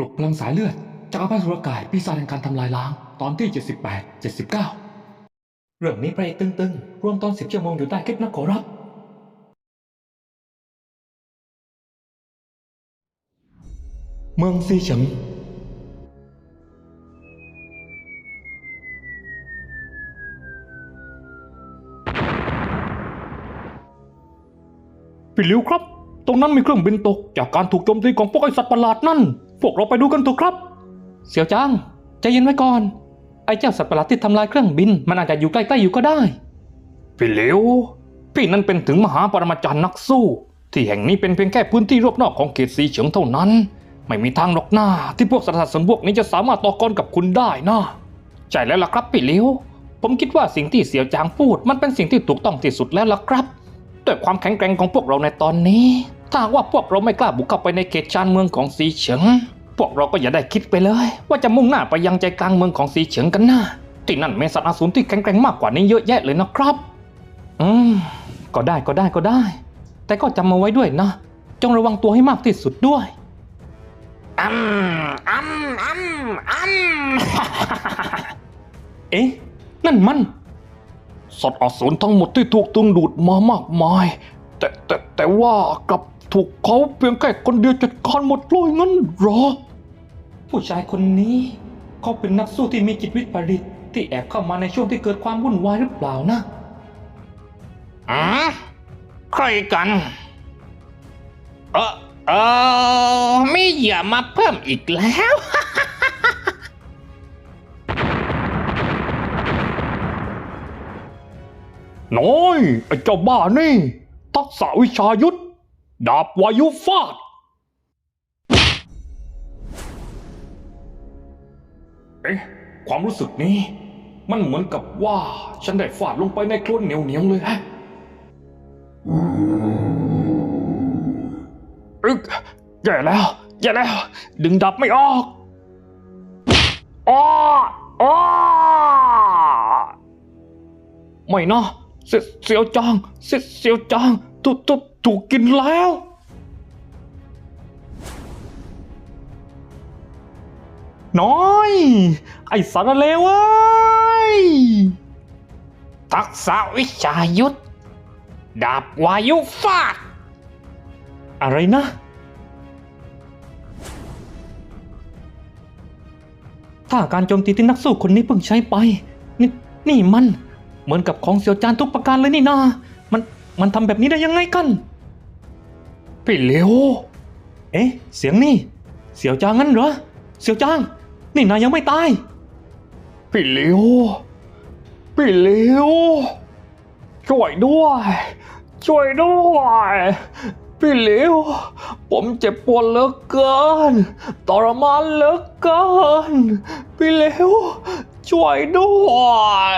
ลุกพลังสายเลือดจากอภัยสุรกายปีศาจแห่งการทำลายล้าง ตอนที่ 78 79 เรื่องนี้พระเอกตึงๆรวมตอน10ชั่วโมงอยู่ใต้คลิปนะขอรับ เมืองซีเฉิงพี่หลิวครับ ตรงนั้นมีเครื่องบินตกจากการถูกโจมตีของพวกไอสัตว์ประหลาดนั่น พวกเราไปดูกันเถอะครับ เสี่ยวจางใจเย็นไว้ก่อน ไอ้เจ้าสัตว์ประหลาดที่ทำลายเครื่องบิน มันอาจจะอยู่ใกล้ๆอยู่ก็ได้ พี่หลิวพี่นั้นเป็นถึงมหาปรมาจารย์นักสู้ ที่แห่งนี้เป็นเพียงแค่พื้นที่รอบนอกของเขตสีเฉิงเท่านั้น ไม่มีทางหรอกหน้า ที่พวกสัตว์สนพวกนี้จะสามารถต่อกรกับคุณได้นะใช่แล้วล่ะครับพี่หลิวผมคิดว่าสิ่งที่เสี่ยวจางพูด มันเป็นสิ่งที่ถูกต้องที่สุดแล้วล่ะครับ ด้วยความแข็งแกร่งของพวกเราในตอนนี้ ถ้าหากว่าพวกเราไม่กล้าบุกเข้าไปในเขตชานเมืองของสีเฉิง พวกเราก็อย่าได้คิดไปเลย ว่าจะมุ่งหน้าไปยังใจกลางเมืองของสีเฉิงกันนะที่นั่นมีสัตว์อสูรที่แข็งแกร่งมากกว่านี้เยอะแยะเลยนะครับ อืม ก็ได้ก็ได้ก็ได้ แต่ก็จำมาไว้ด้วยนะ จงระวังตัวให้มากที่สุดด้วยอืมอืมอืมอืมเอ๊ะนั่นมัน สัตว์อสูรทั้งหมดที่ถูกตึงดูดมามากมาย แต่แต่แต่ว่ากลับถูกเขาเพียงแค่คนเดียวจัดการหมดเลยงั้นเหรอ ผู้ชายคนนี้ เขาเป็นนักสู้ที่มีจิตวิปริตที่แอบเข้ามาในช่วงที่เกิดความวุ่นวายหรือเปล่านะอืมใครกัน เออเออไม่อย่ามาเพิ่มอีกแล้ว น้อยไอ้เจ้าบ้านี่ ทักษะวิชายุทธดาบวายุฟาด เอ๊ะ ความรู้สึกนี้ มันเหมือนกับว่า ฉันได้ฟาดลงไปในโคลนเหนียวๆเลยฮะอึกแย่แล้วแย่แล้ว ดึงดับไม่ออกอ้ออ้อไม่นะ เสียวจางเสเสียวจางถูกถูกถูกกินแล้ว น้อย ไอสารเลวเว้ยทักษะวิชายุทธดาบวายุฟาด อะไรนะ ถ้าการโจมตีที่นักสู้คนนี้เพิ่งใช้ไป นี่นี่มัน เหมือนกับของเสี่ยวจานทุกประการเลยนี่นามันมันทำแบบนี้ได้ยังไงกันพี่เลวเอ๊ะ เสียงนี่ เสี่ยวจางงั้นเหรอ เสี่ยวจาง นี่นายยังไม่ตายพี่เลวพี่เลวช่วยด้วย ช่วยด้วยพี่เหลียวผมเจ็บปวดเหลือเกินทรมานเหลือเกินพี่เหลียวช่วยด้ว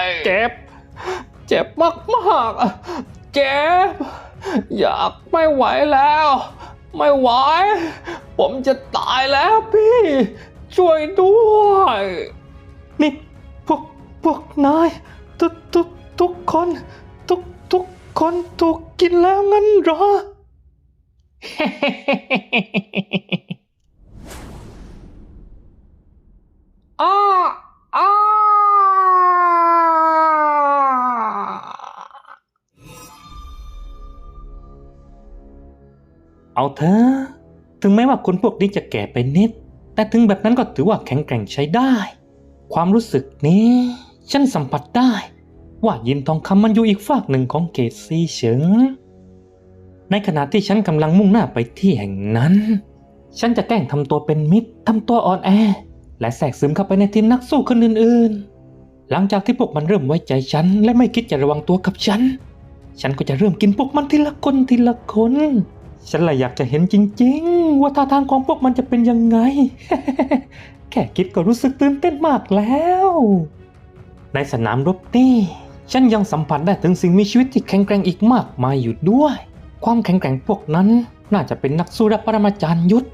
ย เจ็บ เจ็บมากมากๆ เจ็บ อยากไม่ไหวแล้ว ไม่ไหว ผมจะตายแล้วพี่ ช่วยด้วย นี่พวกพวกนายทุกทุกทุกคน ทุกทุกคนถูกกินแล้วงั้นเหรออ้ เอาเถอะ ถึงแม้ว่าคนพวกนี้จะแก่ไปนิด แต่ถึงแบบนั้นก็ถือว่าแข็งแกร่งใช้ได้ ความรู้สึกนี้ ฉันสัมผัสได้ ว่ายินทองคำมันอยู่อีกฝากหนึ่งของเกตซีเฉิง ในขณะที่ฉันกำลังมุ่งหน้าไปที่แห่งนั้น ฉันจะแกล้งทำตัวเป็นมิตรทำตัวอ่อนแอ และแทรกซึมเข้าไปในทีมนักสู้คนอื่นๆ หลังจากที่พวกมันเริ่มไว้ใจฉัน และไม่คิดจะระวังตัวกับฉัน ฉันก็จะเริ่มกินพวกมันทีละคนทีละคน ฉันเลยอยากจะเห็นจริง ๆ ว่าท่าทางของพวกมันจะเป็นยังไง แค่คิดก็รู้สึกตื่นเต้นมากแล้ว ในสนามรบนี่ฉันยังสัมผัสได้ถึงสิ่งมีชีวิตที่แข็งแกร่งอีกมากมายอยู่ด้วย ความแข็งแกร่งพวกนั้น น่าจะเป็นนักสู้ระดับปรมาจารย์ยุทธ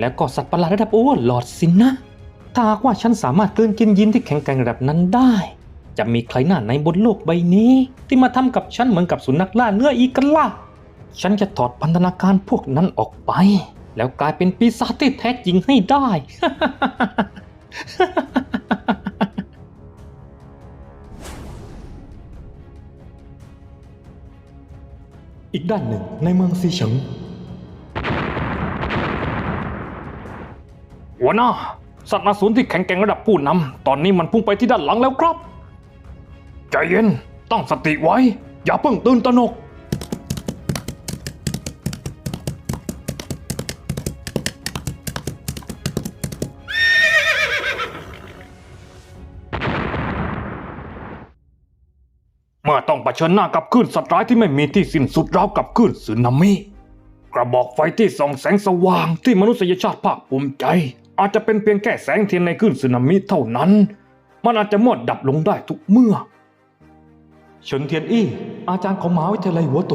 และก็สัตว์ประหลาดระดับโอเวอร์ลอดสินนะ ถ้าหากว่าฉันสามารถกลืนกินยินที่แข็งแกร่งระดับนั้นได้ จะมีใครหน้าในบนโลกใบนี้ ที่มาทำกับฉันเหมือนกับสุนัขล่าเนื้ออีกกันล่ะ ฉันจะถอดพันธนาการพวกนั้นออกไป แล้วกลายเป็นปีศาจที่แท้จริงให้ได้ อีกด้านหนึ่งในเมืองซีเฉิงหัวหน้าสัตว์อสูรที่แข็งแกร่งระดับผู้นำตอนนี้มันพุ่งไปที่ด้านหลังแล้วครับ ใจเย็นตั้งสติไว้ อย่าเพิ่งตื่นตระหนก เผชิญหน้ากับคลื่นสัตว์ร้ายที่ไม่มีที่สิ้นสุดราวกับคลื่นสึนามิ กระบอกไฟที่ส่องแสงสว่างที่มนุษยชาติภาคภูมิใจ อาจจะเป็นเพียงแค่แสงเทียนในคลื่นสึนามิเท่านั้น มันอาจจะมอดดับลงได้ทุกเมื่อเฉินเทียนอี้อาจารย์ของมหาวิทยาลัยหัวโต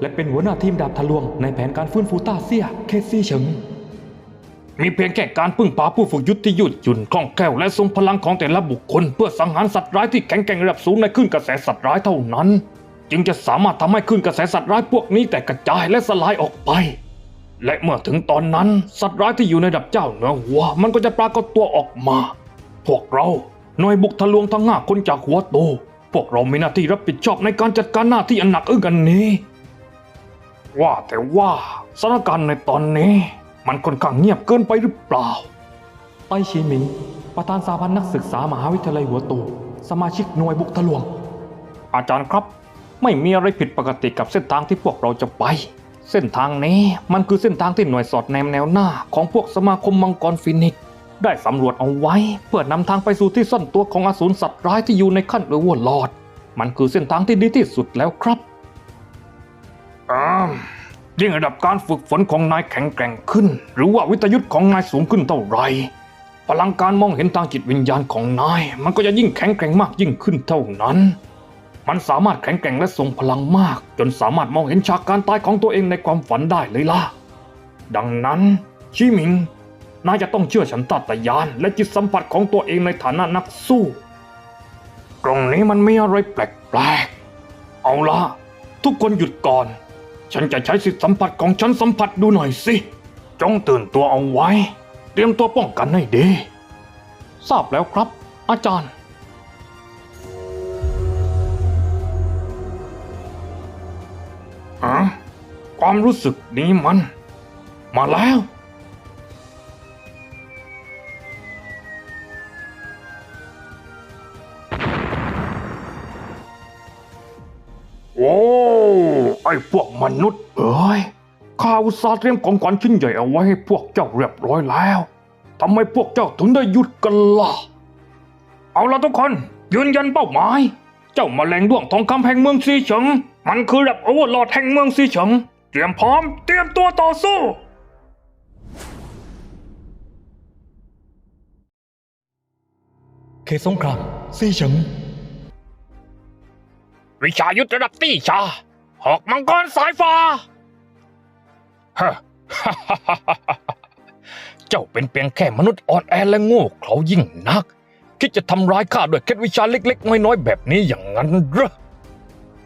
และเป็นหัวหน้าทีมดาบทะลวงในแผนการฟื้นฟูต้าเซียเคซี่เฉิง มีเพียงแค่การพึ่งพาผู้ฝึกยุทธที่ยืดหยุ่นคล่องแคล่วและทรงพลังของแต่ละบุคคล เพื่อสังหารสัตว์ร้ายที่แข็งแกร่งระดับสูงในคลื่นกระแสสัตว์ร้ายเท่านั้น จึงจะสามารถทำให้คลื่นกระแสสัตว์ร้ายพวกนี้แตกกระจายและสลายออกไป และเมื่อถึงตอนนั้นสัตว์ร้ายที่อยู่ในระดับเจ้าเหนือหัว มันก็จะปรากฏตัวออกมา พวกเราหน่วยบุกทะลวงทั้งห้าคนจากหัวโต พวกเรามีหน้าที่รับผิดชอบในการจัดการหน้าที่อันหนักอึ้งอันนี้ ว่าแต่ว่าสถานการณ์ในตอนนี้ มันค่อนข้างเงียบเกินไปหรือเปล่าไต้ชีหมิง ประธานสาพันธ์นักศึกษามหาวิทยาลัยหัวโต สมาชิกหน่วยบุกทะลวง อาจารย์ครับ ไม่มีอะไรผิดปกติกับเส้นทางที่พวกเราจะไป เส้นทางนี้มันคือเส้นทางที่หน่วยสอดแนมแนวหน้า ของพวกสมาคมมังกรฟินิกซ์ได้สำรวจเอาไว้ เพื่อนำทางไปสู่ที่ซ่อนตัวของอสูรสัตว์ร้ายที่อยู่ในขั้นเอเวอร์ลอด มันคือเส้นทางที่ดีที่สุดแล้วครับอ่า ยิ่งระดับการฝึกฝนของนายแข็งแกร่งขึ้น หรือว่าวิทยุทธ์ของนายสูงขึ้นเท่าไรพลังการมองเห็นทางจิตวิญญาณของนาย มันก็จะยิ่งแข็งแกร่งมากยิ่งขึ้นเท่านั้น มันสามารถแข็งแกร่งและทรงพลังมาก จนสามารถมองเห็นฉากการตายของตัวเองในความฝันได้เลยล่ะ ดังนั้นชิมิง นายจะต้องเชื่อฉันตาตยาน และจิตสัมผัสของตัวเองในฐานะนักสู้ ตรงนี้มันไมีอะไรแปลกๆ เอาละทุกคนหยุดก่อน ฉันจะใช้สิทธิสัมผัสของฉันสัมผัสดูหน่อยสิ จงตื่นตัวเอาไว้ เตรียมตัวป้องกันให้ดี ทราบแล้วครับ อาจารย์ อะความรู้สึกนี้มัน มาแล้ว อ้พวกมนุษย์ เอ้ยข้าอุตส่าห์เตรียมของขวัญชิ้นใหญ่เอาไว้ให้พวกเจ้าเรียบร้อยแล้วทำไมพวกเจ้าถึงได้หยุดกันล่ะ เอาละทุกคนยืนยันเป้าหมาย เจ้ามาแมลงด้วงทองคำแห่งเมืองซีเฉิง มันคือระดับโอเวอร์ลอดแห่งเมืองซีเฉิง เตรียมพร้อม เตรียมตัวต่อสู้เขตสงครามซีเฉิง วิชายุทธระดับตี้ชา หอกมังกรสายฟ้าฮะเจ้าเป็นเพียงแค่มนุษย์อ่อนแอและโง่เขลายิ่งนัก คิดจะทำร้ายข้าด้วยเคล็ดวิชาเล็ก ๆ น้อยๆแบบนี้อย่างนั้นเหรอ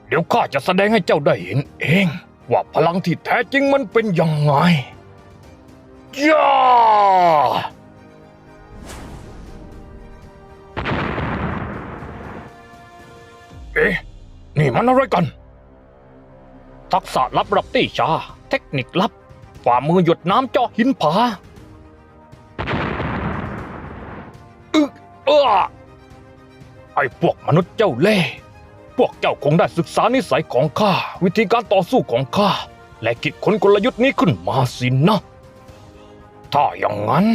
เดี๋ยวข้าจะแสดงให้เจ้าได้เห็นเอง ว่าพลังที่แท้จริงมันเป็นยังไงย่าเอ๊ะนี่มันอะไรกัน ทักษะลับรับตี้ชา เทคนิคลับฝ่ามือหยดน้ำเจาะหินผาอึกเออไอ้พวกมนุษย์เจ้าเล่ห์พวกเจ้าคงได้ศึกษานิสัยของข้า วิธีการต่อสู้ของข้า และคิดค้นกลยุทธ์นี้ขึ้นมาสินะ ถ้าอย่างนั้น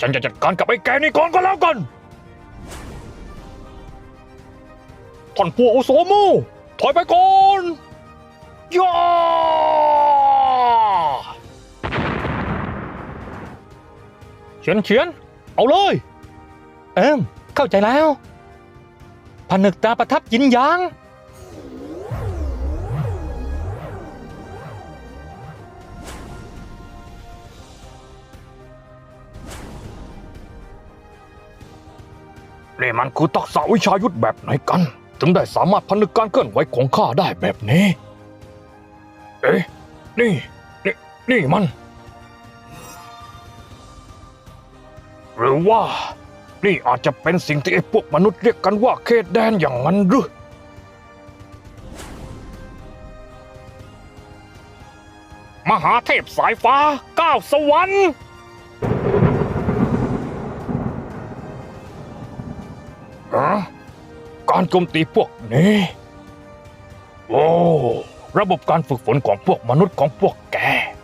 ฉันจะจัดการกับไอ้แกนี่ก่อนก็แล้วกันท่านผู้อาวุโสมูถอยไปก่อน ยเฉียนเฉียนเอาเลย เอิมเข้าใจแล้ว ผนึกตาประทับยินยาง นี่มันคือทักษะวิชายุทธแบบไหนกัน ถึงได้สามารถพนึกการเคลื่อนไหวของข้าได้แบบนี้ เอ๊ะนี่นี่ นี่มัน หรือว่า นี่อาจจะเป็นสิ่งที่ไอ้พวกมนุษย์เรียกกันว่าเขตแดนอย่างนั้นหรือมหาเทพสายฟ้าก้าวสวรรค์การโจมตีพวกนี้ โอ้ ระบบการฝึกฝนของพวกมนุษย์ของพวกแก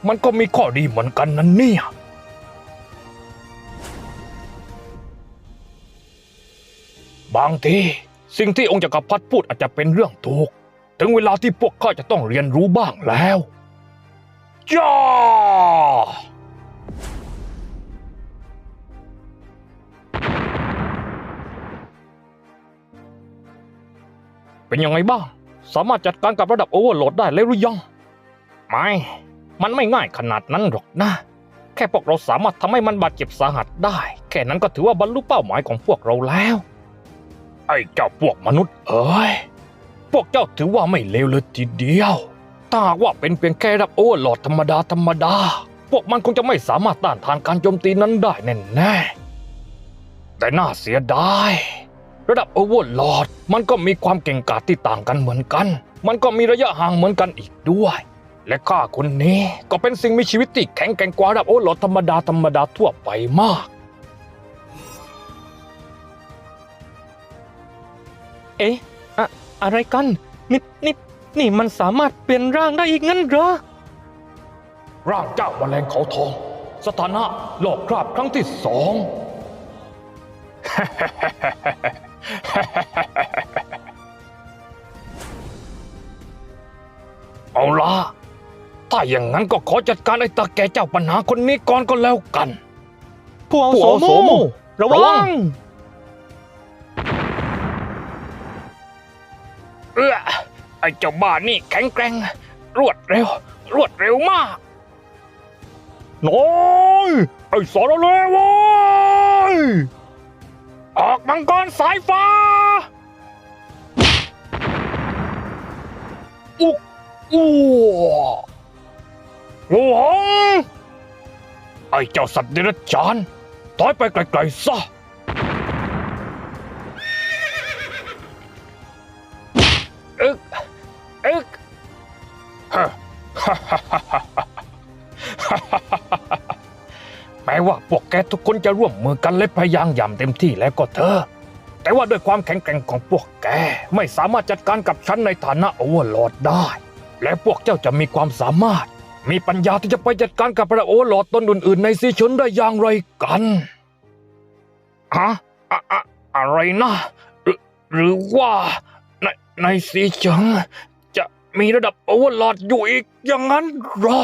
มันก็มีข้อดีเหมือนกันนั่นเนี่ย บางที สิ่งที่องค์จักรพรรดิพูดอาจจะเป็นเรื่องถูก ถึงเวลาที่พวกข้าจะต้องเรียนรู้บ้างแล้วจ้าเป็นยังไงบ้าง สามารถจัดการกับระดับโอเวอร์โหลดได้แล้วหรือยัง ไม่ มันไม่ง่ายขนาดนั้นหรอกนะ แค่พวกเราสามารถทำให้มันบาดเจ็บสาหัสได้ แค่นั้นก็ถือว่าบรรลุเป้าหมายของพวกเราแล้ว ไอ้เจ้าพวกมนุษย์เอ้ย พวกเจ้าถือว่าไม่เลวเลยทีเดียว ถ้าหากว่าเป็นเพียงแค่ระดับโอเวอร์โหลดธรรมดาธรรมดา พวกมันคงจะไม่สามารถต้านทานการโจมตีนั้นได้แน่แน่ๆแต่น่าเสียดาย ระดับโอเวอร์โหลดมันก็มีความเก่งกาจที่ต่างกันเหมือนกัน มันก็มีระยะห่างเหมือนกันอีกด้วย และข้าคนนี้ก็เป็นสิ่งมีชีวิตที่แข็งแกร่งกว่าระดับโอเวอร์โหลดธรรมดาธรรมดาทั่วไปมาก เอ๊ะอะอะไรกันนี่นี่นี่มันสามารถเปลี่ยนร่างได้อีกงั้นเหรอ ร่างเจ้าแมลงเขาทอง สถานะหลอกคราบครั้งที่สอง เอาละถ้าอย่างนั้นก็ขอจัดการไอ้ตาแก่เจ้าปัญหาคนนี้ก่อนก็แล้วกัน ผู้อาวุผู้อาวุโสโสโมโม่ระระวัวังงเอื้อไอ้เจ้าบ้านี่แข็งแกร่ง รวดเร็ว รวดเร็วมากน้อย ไอ้สารเลวเว้ย ออกมังกรสายฟ้า อุกอ้วงูหงไอ้เจ้าสัตว์เดรัจฉานถอยไปไกลๆซะ ว่าพวกแกทุกคนจะร่วมมือกันและพยายามอย่างเต็มที่แล้วก็เถอะแต่ว่าด้วยความแข็งแกร่งของพวกแกไม่สามารถจัดการกับฉันในฐานะโอเวอร์โหลดได้ และพวกเจ้าจะมีความสามารถ มีปัญญาที่จะไปจัดการกับพระโอเวอร์โหลดตนอื่นๆในซีชนได้อย่างไรกันฮะอะอะอะไรนะ หรือหรือว่าในในสีเฉิงจะมีระดับโอเวอร์ลอดอยู่อีกอย่างนั้นเหรอ